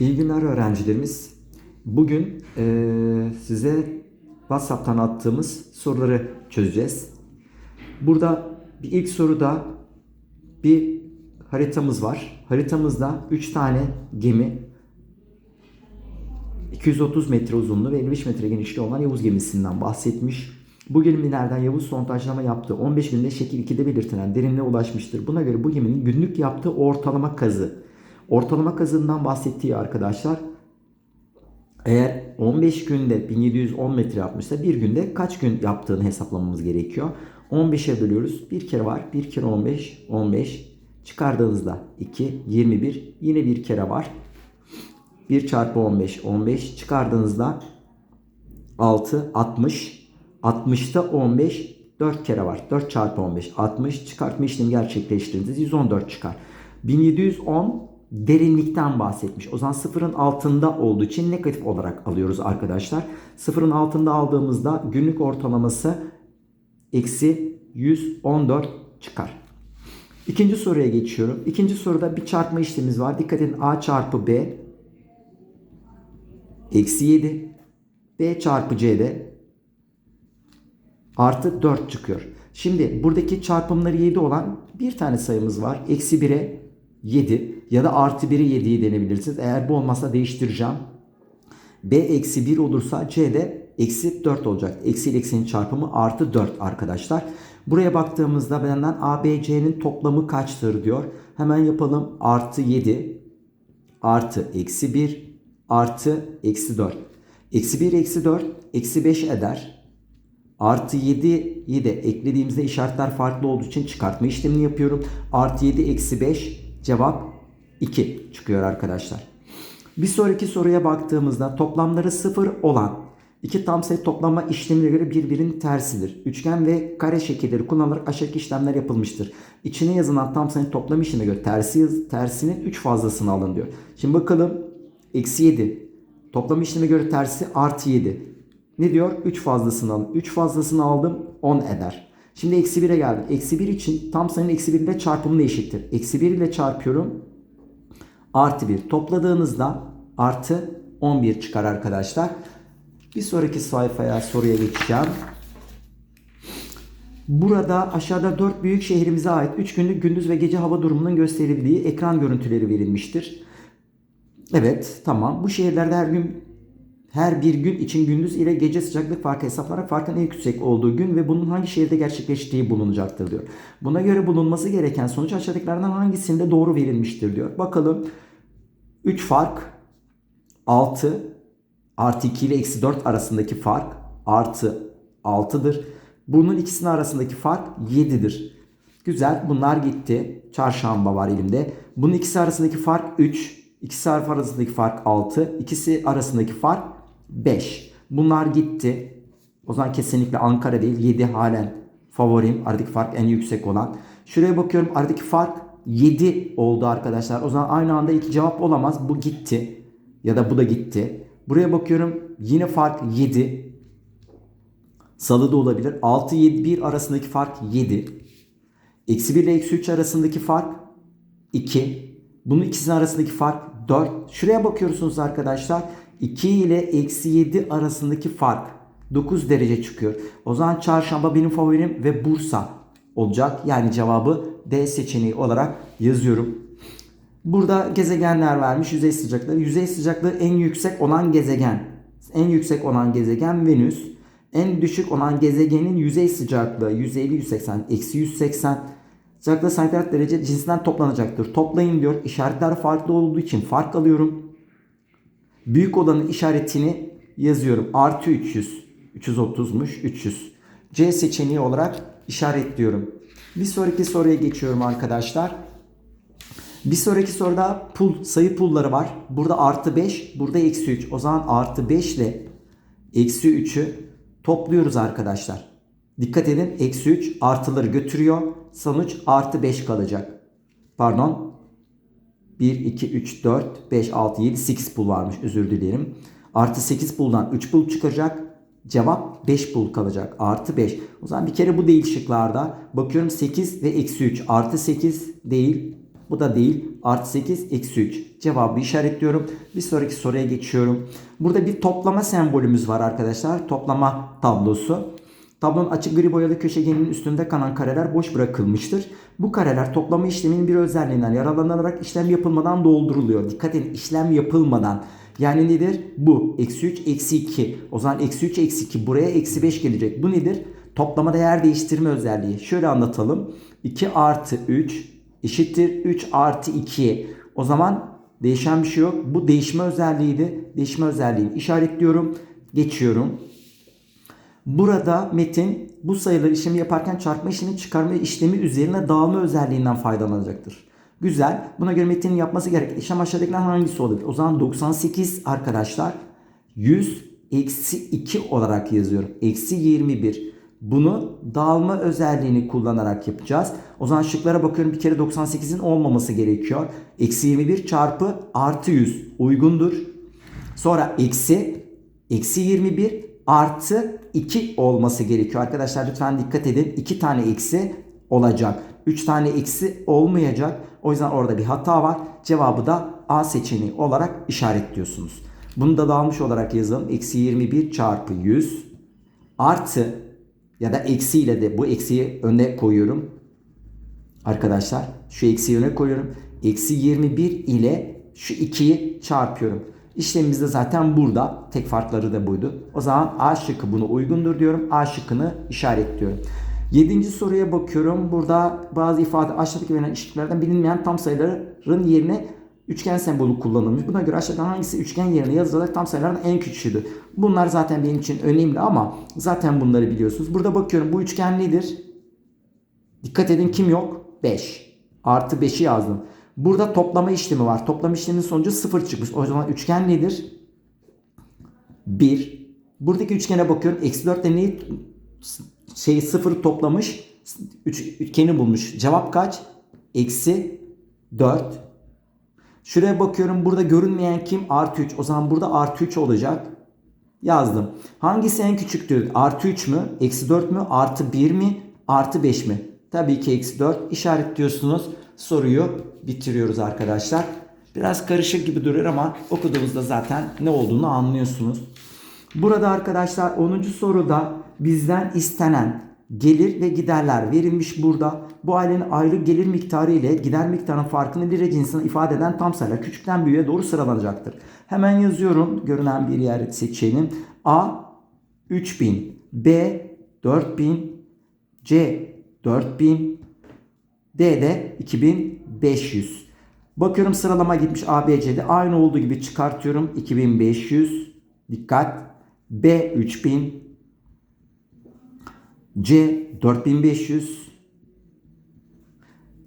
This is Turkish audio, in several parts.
İyi günler öğrencilerimiz. Bugün eee, size WhatsApp'tan attığımız soruları çözeceğiz. Burada bir ilk soruda bir haritamız var. Haritamızda 3 tane gemi 230 metre uzunluğu ve 55 metre genişliği olan Yavuz gemisinden bahsetmiş. Bu gemilerden Yavuz sondajlama yaptığı 15 günde şekil 2'de belirtilen derinliğe ulaşmıştır. Buna göre bu geminin günlük yaptığı ortalama kazı. Ortalama kazından bahsettiği arkadaşlar eğer 15 günde 1710 metre yapmışsa bir günde kaç gün yaptığını hesaplamamız gerekiyor. 15'e bölüyoruz. Bir kere var. Bir kere 15. 15. Çıkardığınızda 2. 21. Yine bir kere var. 1 çarpı 15 15 çıkardığınızda 6 60 60'ta 15 4 kere var. 4 çarpı 15 60 çıkartma işlemi gerçekleştirdiğinizde 114 çıkar. 1710 derinlikten bahsetmiş. O zaman sıfırın altında olduğu için negatif olarak alıyoruz arkadaşlar. Sıfırın altında aldığımızda günlük ortalaması eksi 114 çıkar. İkinci soruya geçiyorum. İkinci soruda bir çarpma işlemimiz var. Dikkat edin A çarpı B eksi 7. B çarpı C'de artı 4 çıkıyor. Şimdi buradaki çarpımları 7 olan bir tane sayımız var. Eksi 1'e 7 ya da artı 1'e 7'yi denebilirsiniz. Eğer bu olmazsa değiştireceğim. B eksi 1 olursa C de eksi 4 olacak. Eksi ile eksinin çarpımı artı 4 arkadaşlar. Buraya baktığımızda benden A, B, C'nin toplamı kaçtır diyor. Hemen yapalım. Artı 7 artı eksi 1 artı eksi 4. Eksi 1 eksi 4 eksi 5 eder. Artı 7'yi de eklediğimizde işaretler farklı olduğu için çıkartma işlemini yapıyorum. Artı 7 eksi 5 cevap 2 çıkıyor arkadaşlar. Bir sonraki soruya baktığımızda toplamları 0 olan iki tam sayı toplama işlemine göre birbirinin tersidir. Üçgen ve kare şekilleri kullanılarak aşağıdaki işlemler yapılmıştır. İçine yazılan tam sayının toplam işlemine göre tersi yaz, tersinin 3 fazlasını alın diyor. Şimdi bakalım eksi 7 toplam işleme göre tersi artı 7. Ne diyor? 3 fazlasını alın. 3 fazlasını aldım 10 eder. Şimdi eksi 1'e geldim. Eksi 1 için tam sayının eksi 1 ile çarpımını eşittir. Eksi 1 ile çarpıyorum. Artı 1. Topladığınızda artı 11 çıkar arkadaşlar. Bir sonraki sayfaya soruya geçeceğim. Burada aşağıda 4 büyük şehrimize ait 3 günlük gündüz ve gece hava durumunun gösterildiği ekran görüntüleri verilmiştir. Evet tamam. Bu şehirlerde her gün her bir gün için gündüz ile gece sıcaklık farkı hesaplanarak farkın en yüksek olduğu gün ve bunun hangi şehirde gerçekleştiği bulunacaktır diyor. Buna göre bulunması gereken sonuç aşağıdakilerden hangisinde doğru verilmiştir diyor. Bakalım 3 fark 6 artı 2 ile eksi 4 arasındaki fark artı 6'dır. Bunun ikisinin arasındaki fark 7'dir. Güzel bunlar gitti. Çarşamba var elimde. Bunun ikisi arasındaki fark 3. İkisi arasındaki fark 6. İkisi arasındaki fark 5. Bunlar gitti. O zaman kesinlikle Ankara değil 7 halen favorim. Aradaki fark en yüksek olan. Şuraya bakıyorum aradaki fark 7 oldu arkadaşlar. O zaman aynı anda iki cevap olamaz. Bu gitti. Ya da bu da gitti. Buraya bakıyorum yine fark 7. Salı da olabilir. 6 7 1 arasındaki fark 7. Eksi 1 ile eksi 3 arasındaki fark 2. Bunun ikisinin arasındaki fark 4. Şuraya bakıyorsunuz arkadaşlar. 2 ile eksi 7 arasındaki fark 9 derece çıkıyor. O zaman çarşamba benim favorim ve Bursa olacak. Yani cevabı D seçeneği olarak yazıyorum. Burada gezegenler vermiş yüzey sıcaklığı. Yüzey sıcaklığı en yüksek olan gezegen. En yüksek olan gezegen Venüs. En düşük olan gezegenin yüzey sıcaklığı 150 180 eksi 180 sıcaklığı santigrat derece cinsinden toplanacaktır. Toplayın diyor. İşaretler farklı olduğu için fark alıyorum. Büyük olanın işaretini yazıyorum. Artı 300. 330'muş. 300. C seçeneği olarak işaretliyorum. Bir sonraki soruya geçiyorum arkadaşlar. Bir sonraki soruda pul, sayı pulları var. Burada artı 5, burada eksi 3. O zaman artı 5 ile eksi 3'ü topluyoruz arkadaşlar. Dikkat edin eksi 3 artıları götürüyor. Sonuç artı 5 kalacak. Pardon. 1, 2, 3, 4, 5, 6, 7, 8 pul varmış özür dilerim. Artı 8 puldan 3 pul çıkacak. Cevap 5 pul kalacak. Artı 5. O zaman bir kere bu değil şıklarda. Bakıyorum 8 ve eksi 3. Artı 8 değil. Bu da değil. artı 8 eksi 3. Cevabı işaretliyorum. Bir sonraki soruya geçiyorum. Burada bir toplama sembolümüz var arkadaşlar. Toplama tablosu. Tablonun açık gri boyalı köşegeninin üstünde kalan kareler boş bırakılmıştır. Bu kareler toplama işleminin bir özelliğinden yararlanarak işlem yapılmadan dolduruluyor. Dikkat edin işlem yapılmadan. Yani nedir? Bu. Eksi 3, eksi 2. O zaman eksi 3, eksi 2. Buraya eksi 5 gelecek. Bu nedir? Toplama değer değiştirme özelliği. Şöyle anlatalım. 2 artı 3 eşittir 3 artı 2. O zaman değişen bir şey yok. Bu değişme özelliğiydi. Değişme özelliğini işaretliyorum. Geçiyorum. Burada Metin bu sayıları işlemi yaparken çarpma işlemi çıkarma işlemi üzerine dağılma özelliğinden faydalanacaktır. Güzel. Buna göre Metin'in yapması gereken işlem aşağıdakilerden hangisi olabilir? O zaman 98 arkadaşlar 100 eksi 2 olarak yazıyorum. Eksi 21. Bunu dağılma özelliğini kullanarak yapacağız. O zaman şıklara bakıyorum. Bir kere 98'in olmaması gerekiyor. Eksi 21 çarpı artı 100 uygundur. Sonra eksi eksi 21 artı 2 olması gerekiyor. Arkadaşlar lütfen dikkat edin. 2 tane eksi olacak. 3 tane eksi olmayacak. O yüzden orada bir hata var. Cevabı da A seçeneği olarak işaretliyorsunuz. Bunu da dağılmış olarak yazalım. Eksi 21 çarpı 100 artı ya da eksiyle de bu eksiyi öne koyuyorum. Arkadaşlar şu eksiyi öne koyuyorum. Eksi 21 ile şu 2'yi çarpıyorum. İşlemimiz de zaten burada. Tek farkları da buydu. O zaman A şıkkı bunu uygundur diyorum. A şıkkını işaretliyorum. Yedinci soruya bakıyorum. Burada bazı ifade aşağıdaki verilen eşitliklerden bilinmeyen tam sayıların yerine üçgen sembolü kullanılmış. Buna göre aşağıdan hangisi üçgen yerine yazılarak tam sayıların en küçüğüdür? Bunlar zaten benim için önemli ama zaten bunları biliyorsunuz. Burada bakıyorum bu üçgen nedir? Dikkat edin kim yok? 5. Artı 5'i yazdım. Burada toplama işlemi var. Toplama işleminin sonucu 0 çıkmış. O zaman üçgen nedir? 1. Buradaki üçgene bakıyorum. Eksi 4 ile neyi şeyi 0 toplamış. Üç, üçgeni bulmuş. Cevap kaç? Eksi 4. Şuraya bakıyorum. Burada görünmeyen kim? Artı 3. O zaman burada artı 3 olacak. Yazdım. Hangisi en küçüktür? Artı 3 mü? Eksi 4 mü? Artı 1 mi? Artı 5 mi? Tabii ki eksi 4 işaretliyorsunuz. Soruyu bitiriyoruz arkadaşlar. Biraz karışık gibi duruyor ama okuduğunuzda zaten ne olduğunu anlıyorsunuz. Burada arkadaşlar 10. soruda bizden istenen gelir ve giderler verilmiş burada. Bu ailenin aylık gelir miktarı ile gider miktarının farkını lira cinsine ifade eden tam sayılar küçükten büyüğe doğru sıralanacaktır. Hemen yazıyorum görünen bir yer seçeneğim. A 3000, B 4000, C 4000, D de 2500. Bakıyorum sıralama gitmiş ABC'de aynı olduğu gibi çıkartıyorum. 2500 dikkat. B 3000 C 4500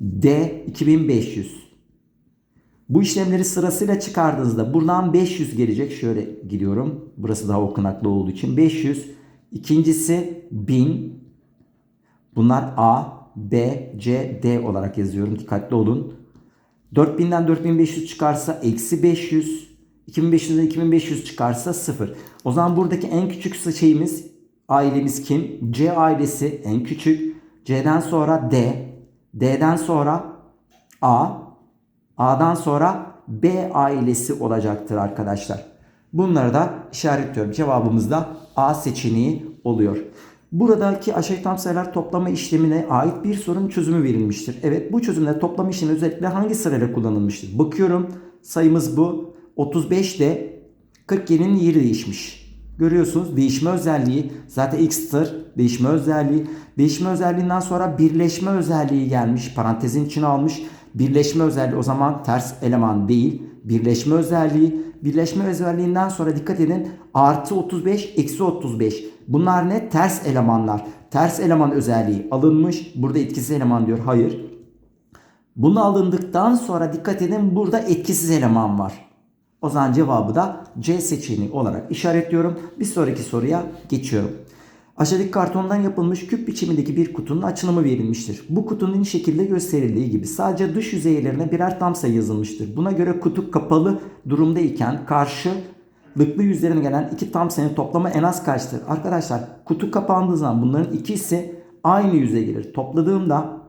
D 2500 bu işlemleri sırasıyla çıkardığınızda buradan 500 gelecek. Şöyle gidiyorum. Burası daha okunaklı olduğu için 500. İkincisi 1000. Bunlar A, B, C, D olarak yazıyorum. Dikkatli olun. 4000'den 4500 çıkarsa eksi 500. 2500'den 2500 çıkarsa 0. O zaman buradaki en küçük şeyimiz ailemiz kim? C ailesi en küçük. C'den sonra D. D'den sonra A. A'dan sonra B ailesi olacaktır arkadaşlar. Bunları da işaretliyorum. Cevabımız da A seçeneği oluyor. Buradaki aşağı tam sayılar toplama işlemine ait bir sorunun çözümü verilmiştir. Evet bu çözümde toplama işlemi özellikle hangi sırayla kullanılmıştır? Bakıyorum sayımız bu. 35 de 47'nin yeri değişmiş. Görüyorsunuz değişme özelliği zaten x'tır. Değişme özelliği. Değişme özelliğinden sonra birleşme özelliği gelmiş. Parantezin içine almış. Birleşme özelliği o zaman ters eleman değil. Birleşme özelliği. Birleşme özelliğinden sonra dikkat edin. Artı 35, eksi 35. Bunlar ne? Ters elemanlar. Ters eleman özelliği alınmış. Burada etkisiz eleman diyor. Hayır. Bunu alındıktan sonra dikkat edin burada etkisiz eleman var. O zaman cevabı da C seçeneği olarak işaretliyorum. Bir sonraki soruya geçiyorum. Aşağıdaki kartondan yapılmış küp biçimindeki bir kutunun açılımı verilmiştir. Bu kutunun şekilde gösterildiği gibi sadece dış yüzeylerine birer tam sayı yazılmıştır. Buna göre kutu kapalı durumdayken karşılıklı yüzlerine gelen iki tam sayının toplamı en az kaçtır? Arkadaşlar kutu kapandığı zaman bunların ikisi aynı yüze gelir. Topladığımda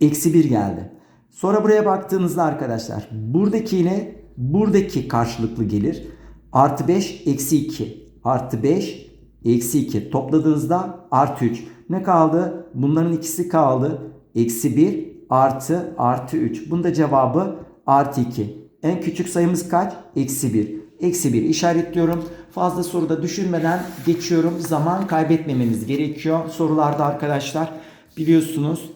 eksi 1 geldi. Sonra buraya baktığınızda arkadaşlar buradaki ile buradaki karşılıklı gelir. Artı 5 eksi 2 artı 5 eksi 2 topladığınızda artı 3. Ne kaldı? Bunların ikisi kaldı. Eksi 1 artı artı 3. Bunda cevabı artı 2. En küçük sayımız kaç? Eksi 1. Eksi 1 işaretliyorum. Fazla soruda düşünmeden geçiyorum. Zaman kaybetmemeniz gerekiyor sorularda arkadaşlar. Biliyorsunuz.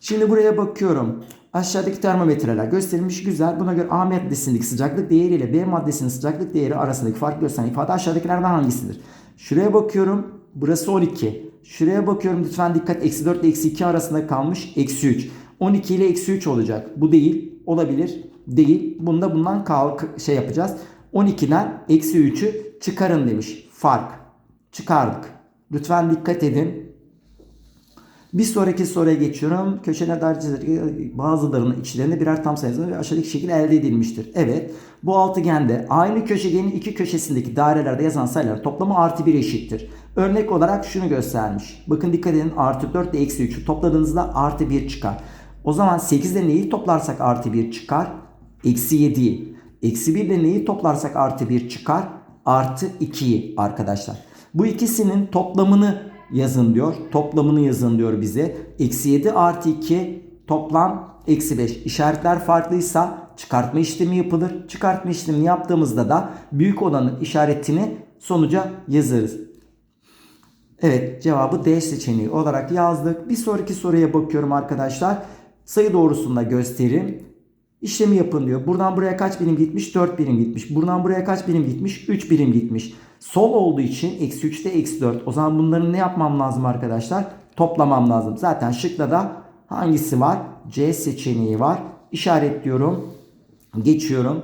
Şimdi buraya bakıyorum. Aşağıdaki termometreler gösterilmiş güzel. Buna göre A maddesindeki sıcaklık değeri ile B maddesinin sıcaklık değeri arasındaki fark gösteren ifade aşağıdakilerden hangisidir? Şuraya bakıyorum. Burası 12. Şuraya bakıyorum lütfen dikkat. Eksi 4 ile eksi 2 arasında kalmış. Eksi 3. 12 ile eksi 3 olacak. Bu değil. Olabilir. Değil. Bunda bundan kalk şey yapacağız. 12'den eksi 3'ü çıkarın demiş. Fark. Çıkardık. Lütfen dikkat edin. Bir sonraki soruya geçiyorum. Köşeler dairecileri bazılarının içlerinde birer tam sayısı ve aşağıdaki şekil elde edilmiştir. Evet. Bu altıgende aynı köşegenin iki köşesindeki dairelerde yazan sayılar toplamı artı 1 eşittir. Örnek olarak şunu göstermiş. Bakın dikkat edin artı 4 ile eksi 3'ü topladığınızda artı 1 çıkar. O zaman 8 ile neyi toplarsak artı 1 çıkar? Eksi 7'yi. Eksi 1 ile neyi toplarsak artı 1 çıkar? Artı 2'yi arkadaşlar. Bu ikisinin toplamını yazın diyor. Toplamını yazın diyor bize. Eksi 7 artı 2 toplam eksi 5. İşaretler farklıysa çıkartma işlemi yapılır. Çıkartma işlemini yaptığımızda da büyük olanın işaretini sonuca yazarız. Evet cevabı D seçeneği olarak yazdık. Bir sonraki soruya bakıyorum arkadaşlar. Sayı doğrusunda gösterim. İşlemi yapın diyor. Buradan buraya kaç birim gitmiş? 4 birim gitmiş. Buradan buraya kaç birim gitmiş? 3 birim gitmiş. Sol olduğu için eksi 3'te eksi 4. O zaman bunların ne yapmam lazım arkadaşlar? Toplamam lazım. Zaten şıkta da hangisi var? C seçeneği var. İşaretliyorum. Geçiyorum.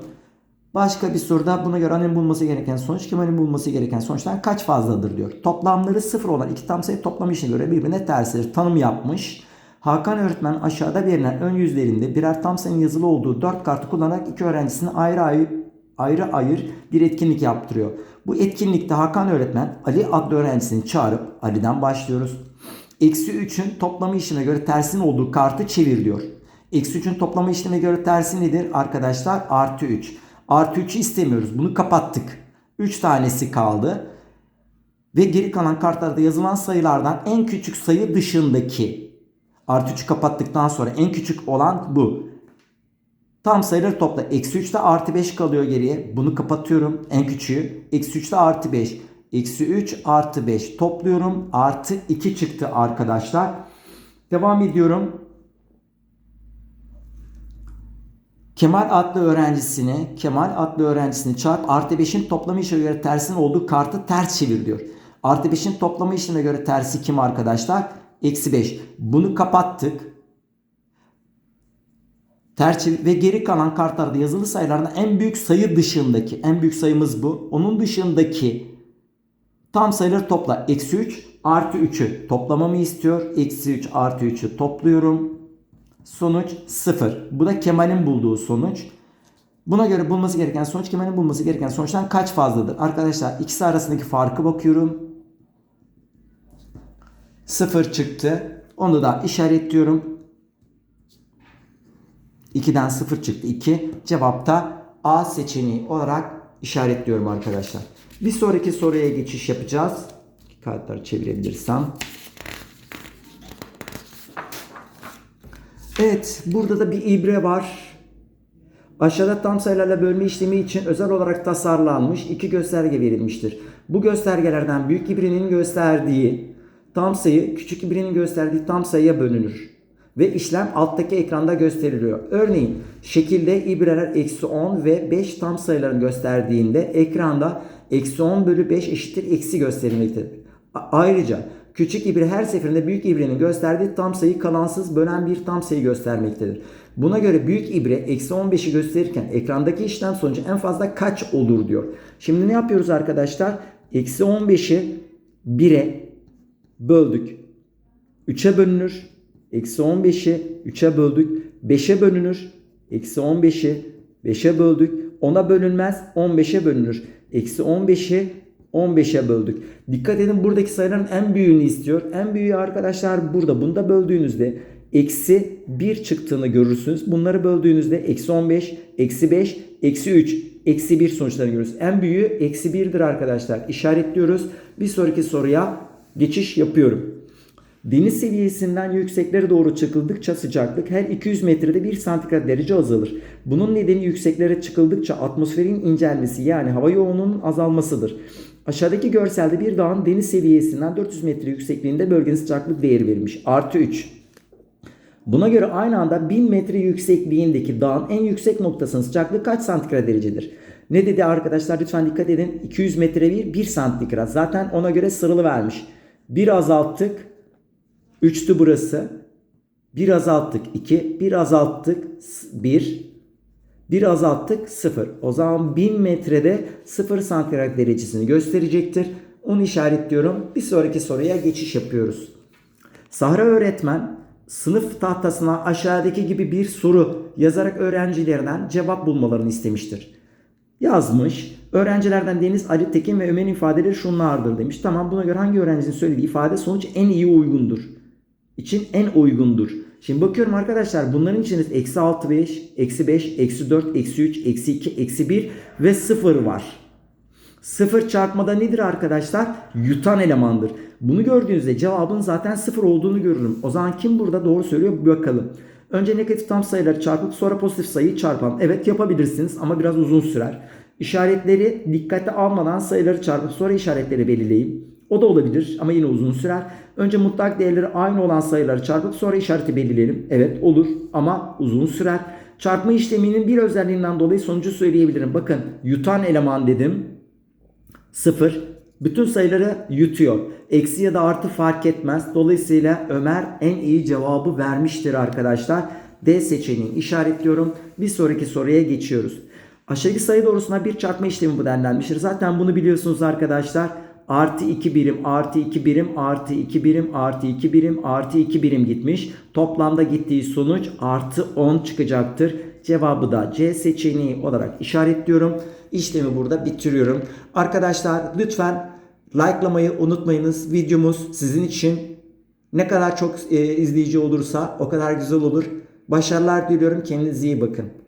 Başka bir soruda buna göre annenin bulması gereken sonuç Kemal'in bulması gereken sonuçtan kaç fazladır diyor. Toplamları sıfır olan iki tam sayı toplam işine göre birbirine tersidir. Tanım yapmış. Hakan öğretmen aşağıda verilen ön yüzlerinde birer tam yazılı olduğu dört kartı kullanarak iki öğrencisine ayrı ayrı ayrı ayır bir etkinlik yaptırıyor. Bu etkinlikte Hakan öğretmen Ali adlı öğrencisini çağırıp Ali'den başlıyoruz. Eksi 3'ün toplama işine göre tersin olduğu kartı çevir diyor. Eksi 3'ün toplama işleme göre tersi nedir arkadaşlar? Artı 3. Artı 3'ü istemiyoruz. Bunu kapattık. 3 tanesi kaldı. Ve geri kalan kartlarda yazılan sayılardan en küçük sayı dışındaki artı 3'ü kapattıktan sonra en küçük olan bu. Tam sayıları topla. Eksi 3'te artı 5 kalıyor geriye. Bunu kapatıyorum. En küçüğü. Eksi 3'te artı 5. Eksi 3 artı 5 topluyorum. Artı 2 çıktı arkadaşlar. Devam ediyorum. Kemal adlı öğrencisini, Kemal adlı öğrencisini çarp artı 5'in toplamı işine göre tersin olduğu kartı ters çevir diyor. Artı 5'in toplamı işine göre tersi kim arkadaşlar? Eksi 5. Bunu kapattık. Çevir ve geri kalan kartlarda yazılı sayılardan en büyük sayı dışındaki, en büyük sayımız bu. Onun dışındaki tam sayıları topla. Eksi 3 artı 3'ü toplamamı istiyor. Eksi 3 artı 3'ü topluyorum. Sonuç 0. Bu da Kemal'in bulduğu sonuç. Buna göre bulması gereken sonuç Kemal'in bulması gereken sonuçtan kaç fazladır? Arkadaşlar ikisi arasındaki farkı bakıyorum. 0 çıktı. Onu da işaretliyorum. 2'den 0 çıktı 2. Cevapta A seçeneği olarak işaretliyorum arkadaşlar. Bir sonraki soruya geçiş yapacağız. Kartları çevirebilirsem. Evet burada da bir ibre var. Aşağıda tam sayılarla bölme işlemi için özel olarak tasarlanmış iki gösterge verilmiştir. Bu göstergelerden büyük ibrenin gösterdiği tam sayı küçük ibrenin gösterdiği tam sayıya bölünür. Ve işlem alttaki ekranda gösteriliyor. Örneğin şekilde ibreler eksi 10 ve 5 tam sayıların gösterdiğinde ekranda eksi 10 bölü 5 eşittir eksi gösterilmektedir. Ayrıca küçük ibre her seferinde büyük ibrenin gösterdiği tam sayı kalansız bölen bir tam sayı göstermektedir. Buna göre büyük ibre eksi 15'i gösterirken ekrandaki işlem sonucu en fazla kaç olur diyor. Şimdi ne yapıyoruz arkadaşlar? Eksi 15'i 1'e böldük. 3'e bölünür. Eksi 15'i 3'e böldük. 5'e bölünür. Eksi 15'i 5'e böldük. 10'a bölünmez. 15'e bölünür. Eksi 15'i 15'e böldük. Dikkat edin buradaki sayıların en büyüğünü istiyor. En büyüğü arkadaşlar burada. Bunda böldüğünüzde eksi 1 çıktığını görürsünüz. Bunları böldüğünüzde eksi 15, eksi 5, eksi 3, eksi 1 sonuçlarını görürüz. En büyüğü eksi 1'dir arkadaşlar. İşaretliyoruz. Bir sonraki soruya geçiş yapıyorum. Deniz seviyesinden yükseklere doğru çıkıldıkça sıcaklık her 200 metrede 1 santigrat derece azalır. Bunun nedeni yükseklere çıkıldıkça atmosferin incelmesi yani hava yoğunluğunun azalmasıdır. Aşağıdaki görselde bir dağın deniz seviyesinden 400 metre yüksekliğinde bölgenin sıcaklık değeri verilmiş. Artı 3. Buna göre aynı anda 1000 metre yüksekliğindeki dağın en yüksek noktasının sıcaklığı kaç santigrat derecedir? Ne dedi arkadaşlar lütfen dikkat edin. 200 metre bir 1 santigrat. Zaten ona göre sıralı vermiş. Bir azalttık. 3'tü burası. Bir azalttık 2. Bir azalttık 1. Bir azalttık 0. O zaman 1000 metrede 0 santigrat derecesini gösterecektir. Onu işaretliyorum. Bir sonraki soruya geçiş yapıyoruz. Sahra öğretmen sınıf tahtasına aşağıdaki gibi bir soru yazarak öğrencilerinden cevap bulmalarını istemiştir. Yazmış. Öğrencilerden Deniz, Ali Tekin ve Ömer'in ifadeleri şunlardır demiş. Tamam buna göre hangi öğrencinin söylediği ifade sonuç en iyi uygundur? için en uygundur. Şimdi bakıyorum arkadaşlar bunların içinde eksi 6 5, eksi 5, eksi 4, eksi 3, eksi 2, eksi 1 ve 0 var. 0 çarpmada nedir arkadaşlar? Yutan elemandır. Bunu gördüğünüzde cevabın zaten 0 olduğunu görürüm. O zaman kim burada doğru söylüyor bir bakalım. Önce negatif tam sayıları çarpıp sonra pozitif sayıyı çarpalım. Evet yapabilirsiniz ama biraz uzun sürer. İşaretleri dikkate almadan sayıları çarpıp sonra işaretleri belirleyin. O da olabilir ama yine uzun sürer. Önce mutlak değerleri aynı olan sayıları çarpıp sonra işareti belirleyelim. Evet olur ama uzun sürer. Çarpma işleminin bir özelliğinden dolayı sonucu söyleyebilirim. Bakın yutan eleman dedim. 0. Bütün sayıları yutuyor. Eksi ya da artı fark etmez. Dolayısıyla Ömer en iyi cevabı vermiştir arkadaşlar. D seçeneğini işaretliyorum. Bir sonraki soruya geçiyoruz. Aşağıdaki sayı doğrusuna bir çarpma işlemi bu denlenmiştir. Zaten bunu biliyorsunuz arkadaşlar. Artı 2 birim, artı 2 birim, artı 2 birim, artı 2 birim, artı 2 birim gitmiş. Toplamda gittiği sonuç artı 10 çıkacaktır. Cevabı da C seçeneği olarak işaretliyorum. İşlemi burada bitiriyorum. Arkadaşlar lütfen likelamayı unutmayınız. Videomuz sizin için ne kadar çok e, izleyici olursa o kadar güzel olur. Başarılar diliyorum. Kendinize iyi bakın.